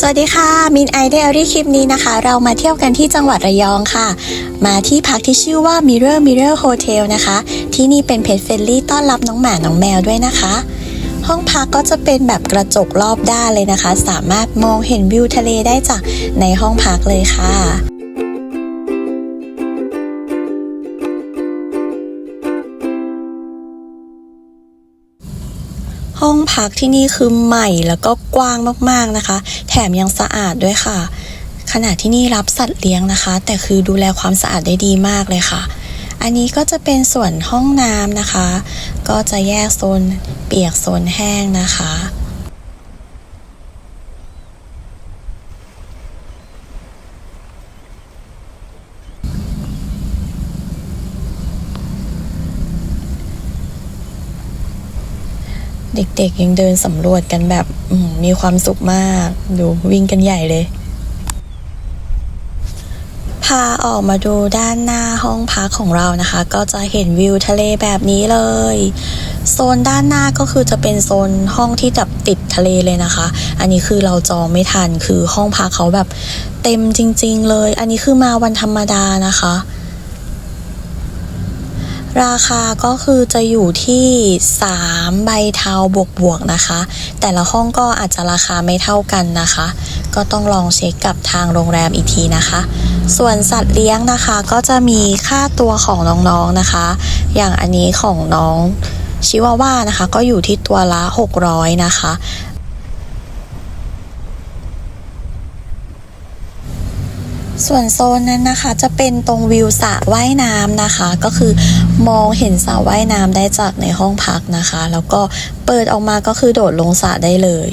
สวัสดีค่ะมินไอเดอรี่คลิปนี้นะคะ เรามาเที่ยวกันที่จังหวัดระยองค่ะ มาที่พักที่ชื่อว่า Mirror Mirror Hotel นะคะ ที่นี่เป็นเพจเฟรนลี่ต้อนรับน้องหมาน้องแมวด้วยนะคะ ห้องพักก็จะเป็นแบบกระจกรอบด้านเลยนะคะ สามารถมองเห็นวิวทะเลได้จากในห้องพักเลยค่ะ ห้องพักที่นี่คือใหม่แล้วก็กว้างมากๆนะคะ แถมยังสะอาดด้วยค่ะ ขณะที่นี่รับสัตว์เลี้ยงนะคะ แต่คือดูแลความสะอาดได้ดีมากเลยค่ะ อันนี้ก็จะเป็นส่วนห้องน้ำนะคะ ก็จะแยกโซนเปียกโซนแห้งนะคะ เด็กๆยังเดินสำรวจกันแบบมมีความสุขมากดูวิ่งกันใหญ่เลย พาออกมาดูด้านหน้าห้องพักของเรานะคะ ก็จะเห็นวิวทะเลแบบนี้เลย โซนด้านหน้าก็คือจะเป็นโซนห้องที่แบบติดทะเลเลยนะคะ อันนี้คือเราจองไม่ทันคือห้องพักเขาแบบเต็มจริง ๆ เลย อันนี้คือมาวันธรรมดานะคะ ราคาก็คือจะอยู่ที่ 3 ใบเทาบวกๆนะคะ แต่ละห้องก็อาจจะราคาไม่เท่ากันนะคะ ก็ต้องลองเช็คกับทางโรงแรมอีกทีนะคะ ส่วนสัตว์เลี้ยงนะคะก็จะมีค่าตัวของน้องๆนะคะ อย่างอันนี้ของน้องชิวาว่านะคะก็อยู่ที่ตัวละ 600 นะคะ ส่วนโซนนั้นนะคะจะเป็นตรงวิวสระว่ายน้ำนะคะ ก็คือมองเห็นสระว่ายน้ำได้จากในห้องพักนะคะ แล้วก็เปิดออกมาก็คือโดดลงสระได้เลย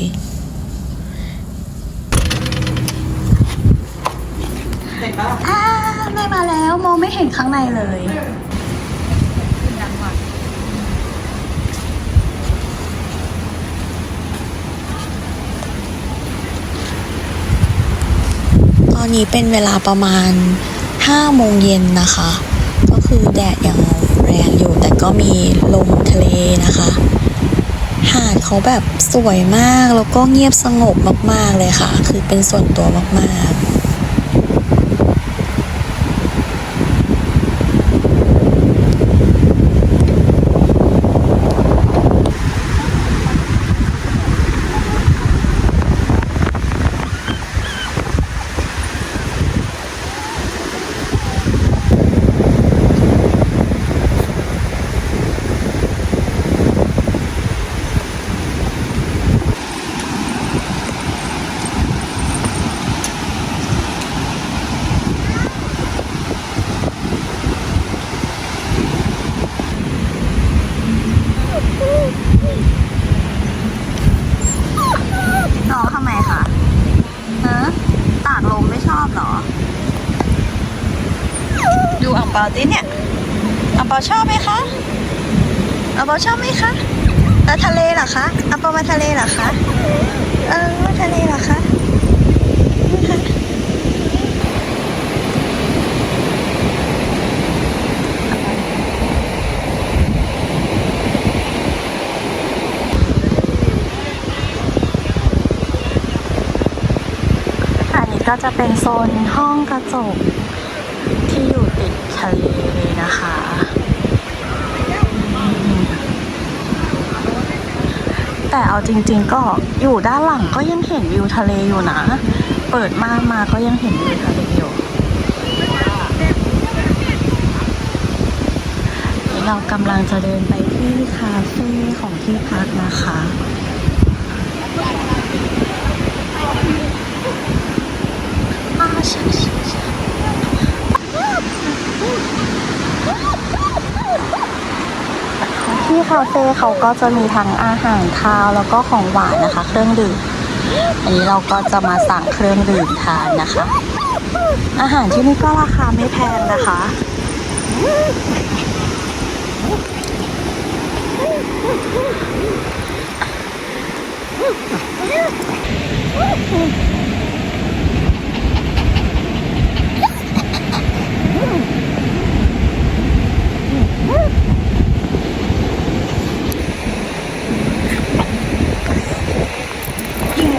อ่าไม่มาแล้วมองไม่เห็นข้างในเลย อนนี้เป็นเวลาประมาณ5โมงเย็นนะคะ ก็คือแดดยังแรงอยู่ แต่ก็มีลมทะเลนะคะ หาดเขาแบบสวยมากแล้วก็เงียบสงบมากๆเลยค่ะ คือเป็นส่วนตัวมากๆ น้องทำไมคะฮะตากลมไม่ชอบเหรอ ดูอ่าง เปาติเนี่ยอ่างเปาชอบไหมคะอ่างเปาชอบไหมคะแล้วทะเลเหรอคะอ่างเปามาทะเลเหรอคะเออมาทะเลเหรอคะอันนี้ก็จะเป็นโซนห้องกระจก ทะเลเลยนะคะ แต่เอาจริง ๆ ก็อยู่ด้านหลังก็ยังเห็นวิวทะเลอยู่นะ เปิดม่านมาก็ยังเห็นวิวทะเลอยู่เรากำลังจะเดินไปที่คาเฟ่ของที่พักนะคะอ่าช่ใช่ใช่ ที่คาเฟ่เขาก็จะมีทั้งอาหารคาวแล้วก็ของหวานนะคะ เครื่องดื่มอันนี้เราก็จะมาสั่งเครื่องดื่มทานนะคะ อาหารที่นี่ก็ราคาไม่แพงนะคะ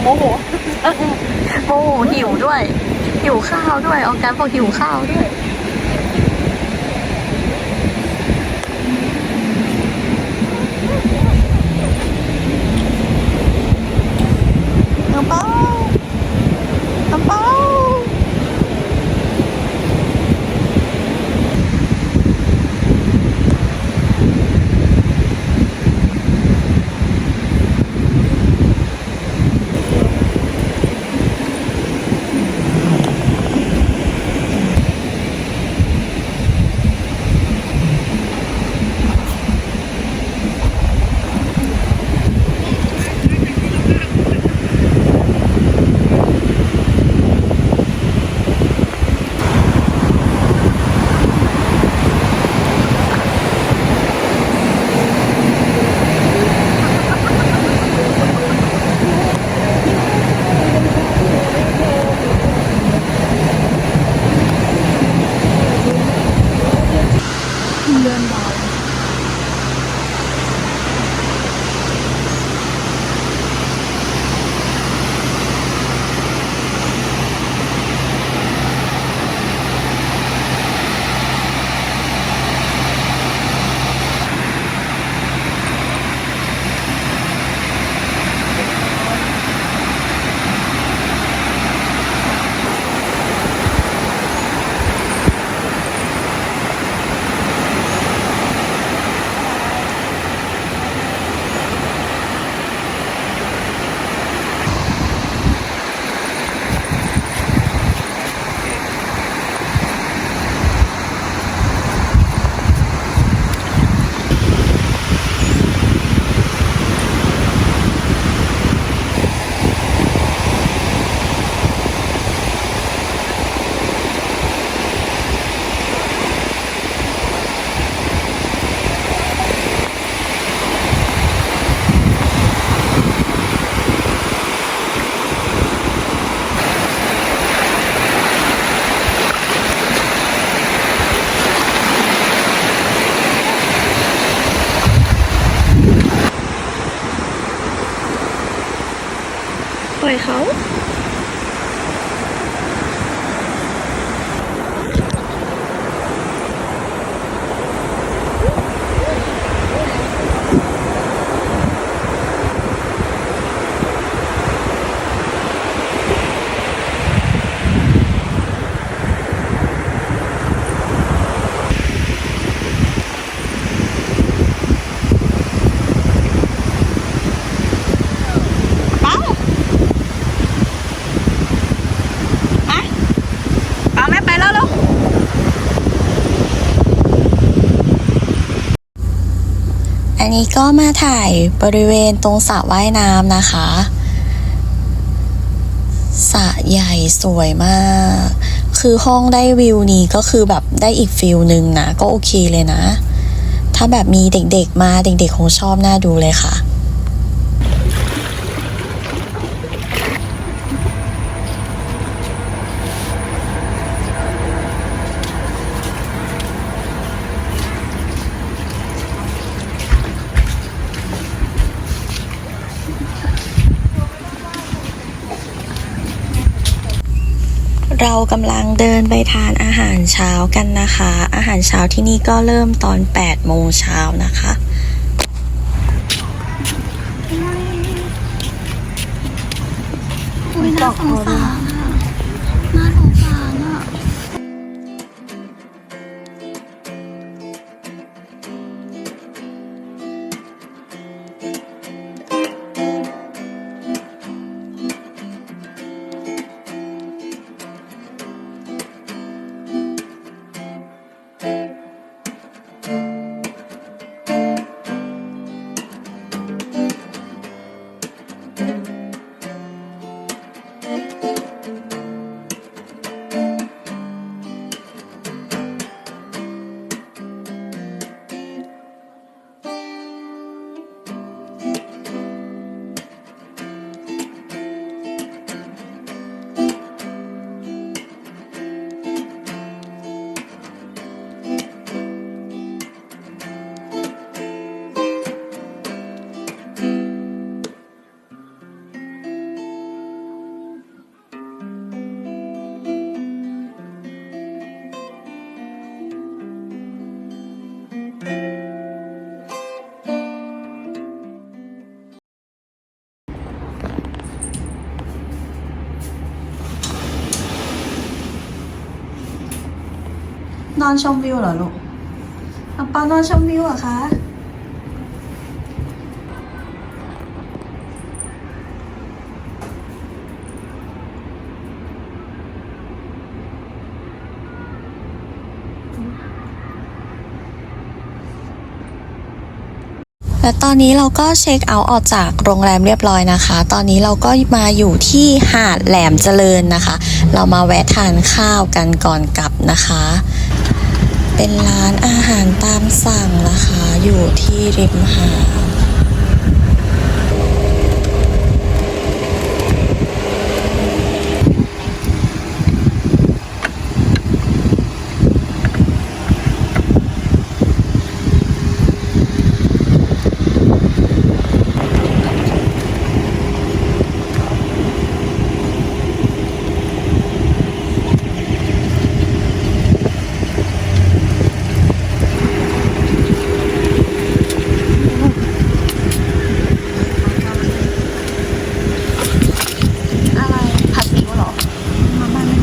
โมโห ปูหิวด้วย หิวข้าวด้วยออกัสบอกหิวข้าวด้วย อันนี้ก็มาถ่ายบริเวณตรงสระว่ายน้ำนะคะสระใหญ่สวยมาก คือห้องได้วิวนี้ก็คือแบบได้อีกฟิลหนึ่งนะ ก็โอเคเลยนะ ถ้าแบบมีเด็กๆมาเด็กๆคงชอบน่าดูเลยค่ะ เรากำลังเดินไปทานอาหารเช้ากันนะคะ อาหารเช้าที่นี่ก็เริ่มตอน 8 โมงเช้านะคะ อุ้ยน่าสงสาร อนชมวิวเหรอลูกอังเปานอนชมวิวเหรอคะและตอนนี้เราก็เช็คเอาท์ออกจากโรงแรมเรียบร้อยนะคะ ตอนนี้เราก็มาอยู่ที่หาดแหลมเจริญนะคะ เรามาแวะทานข้าวกันก่อนกลับนะคะ เป็นร้านอาหารตามสั่งนะคะ อยู่ที่ริมหาด อะไรผัดซีอิ๊วเหรอ มาบ้านนั้น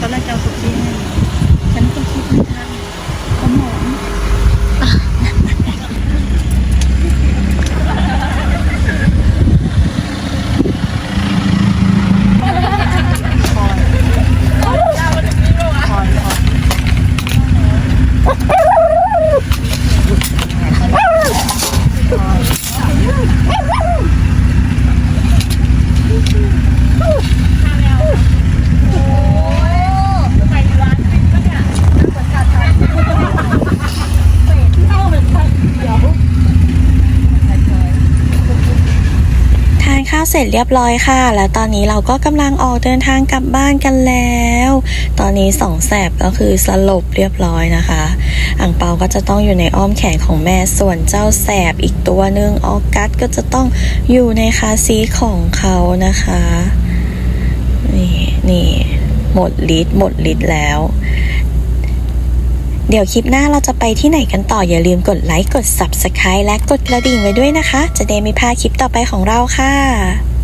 ตอนแรกจะเอาสุกี้ให้ฉันก็คิดไม่ทันสมอง ทานข้าวเส ร็จเรียบร้อยค่ะ แล้วตอนนี้เราก็กำลังออกเดินทางกลับบ้านกันแล้ว ตอนนี้สองแสบก็คือสลบเรียบร้อยนะคะอ่างเปาก็จะต้องอยู่ในอ้อมแขนของแม่ส่วนเจ้าแสบอีกตัวหนึ่งออกัสก็จะต้องอยู่ในคาร์ซีของเขานะคะ นี่นี่หมดลิตรหมดลิตรแล้ว เดี๋ยวคลิปหน้าเราจะไปที่ไหนกันต่ออย่าลืมกดไลค์กด Subscribe และกดกระดิ่งไว้ด้วยนะคะ จะได้ไม่พลาดคลิปต่อไปของเราค่ะ